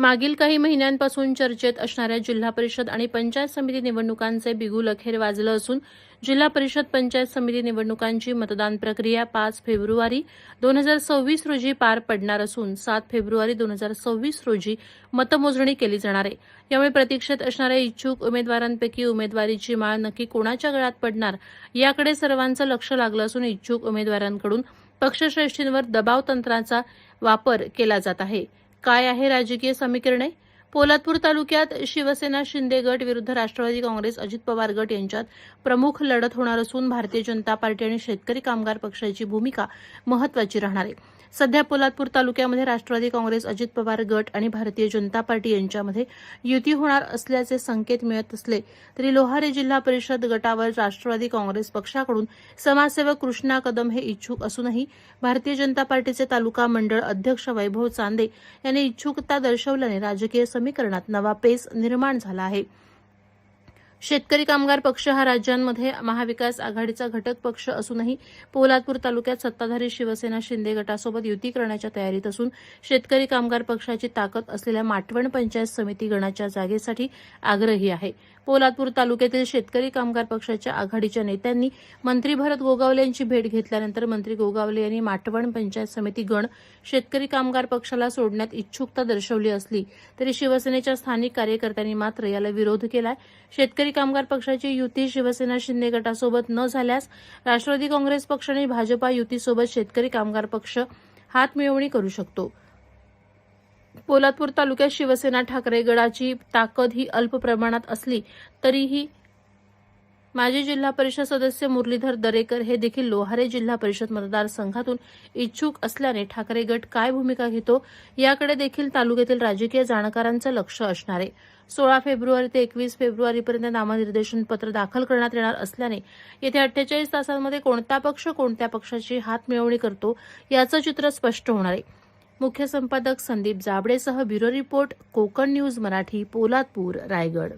मागील काही महिन्यांपासून चर्चेत असणाऱ्या जिल्हा परिषद आणि पंचायत समिती निवडणुकांचे बिगुल अखेर वाजलं असून जिल्हा परिषद पंचायत समिती निवडणुकांची मतदान प्रक्रिया पाच फेब्रुवारी दोन हजार सव्वीस रोजी पार पडणार असून सात फेब्रुवारी दोन हजार सव्वीस रोजी मतमोजणी केली जाणार आहे. यामुळे प्रतीक्षेत असणाऱ्या इच्छुक उमेदवारांपैकी उमेदवारीची माळ नक्की कोणाच्या गळ्यात पडणार याकडे सर्वांचं लक्ष लागलं असून इच्छुक उमेदवारांकडून पक्षश्रेष्ठींवर दबाव तंत्राचा वापर केला जात आहे. काय आहे राजकीय समीकरणे? पोलादपूर तालुक्यात शिवसेना शिंदे गट विरुद्ध राष्ट्रवादी काँग्रेस अजित पवार गट यांच्यात प्रमुख लढत होणार असून भारतीय जनता पार्टी आणि शेतकरी कामगार पक्षाची भूमिका महत्वाची राहणार आहे. सध्या पोलादपूर तालुक्यामध्ये राष्ट्रवादी काँग्रेस अजित पवार गट आणि भारतीय जनता पार्टी यांच्यामध्ये युती होणार असल्याचे संकेत मिळत असले तरी लोहारे जिल्हा परिषद गटावर राष्ट्रवादी काँग्रेस पक्षाकडून समाजसेवक कृष्णा कदम हे इच्छुक असूनही भारतीय जनता पार्टीचे तालुका मंडळ अध्यक्ष वैभव चांदे यांनी इच्छुकता दर्शवल्याने राजकीय समीकरणात नवा पेस निर्माण झाला आहे. शेतकरी कामगार पक्ष हा राज्यांमध्ये महाविकास आघाडीचा घटक पक्ष असूनही पोलादपूर तालुक्यात सत्ताधारी शिवसेना शिंदे गटासोबत युती करण्याच्या तयारीत असून शेतकरी कामगार पक्षाची ताकद असलेल्या माटवण पंचायत समिती गणाच्या जागेसाठी आग्रही आहे. पोलादपूर तालुक्यातील शेतकरी कामगार पक्षाच्या आघाडीच्या नेत्यांनी मंत्री भरत गोगावले यांची भेट घेतल्यानंतर मंत्री गोगावले यांनी माटवण पंचायत समिती गण शेतकरी कामगार पक्षाला सोडण्यात इच्छुकता दर्शवली असली तरी शिवसेनेच्या स्थानिक कार्यकर्त्यांनी मात्र याला विरोध केलाय. शेतकरी कामगार पक्षाची युती शिवसेना शिंदे गटासोबत न झाल्यास राष्ट्रवादी काँग्रेस पक्ष आणि भाजपा युतीसोबत शेतकरी कामगार पक्ष हातमिळवणी करू शकतो. पोलादपूर तालुक्यात शिवसेना ठाकरे गडाची ताकद ही अल्प प्रमाणात असली तरीही माजी जिल्हा परिषद सदस्य मुरलीधर दरेकर हे देखील लोहारे जिल्हा परिषद मतदारसंघातून इच्छुक असल्याने ठाकरे गट काय भूमिका घेतो याकडे देखील तालुक्यातील राजकीय जाणकारांचं लक्ष असणार आहे. सोळा फेब्रुवारी ते एकवीस फेब्रुवारीपर्यंत नामनिर्देशन पत्र दाखल करण्यात येणार असल्याने येत्या अठ्ठेचाळीस तासांमध्ये कोणता पक्ष कोणत्या पक्षाची हात मिळवणी करतो याचं चित्र स्पष्ट होणार आहे. मुख्य संपादक Sandeep जाबडेसह bureau report Konkan news Marathi Poladpur Raigad.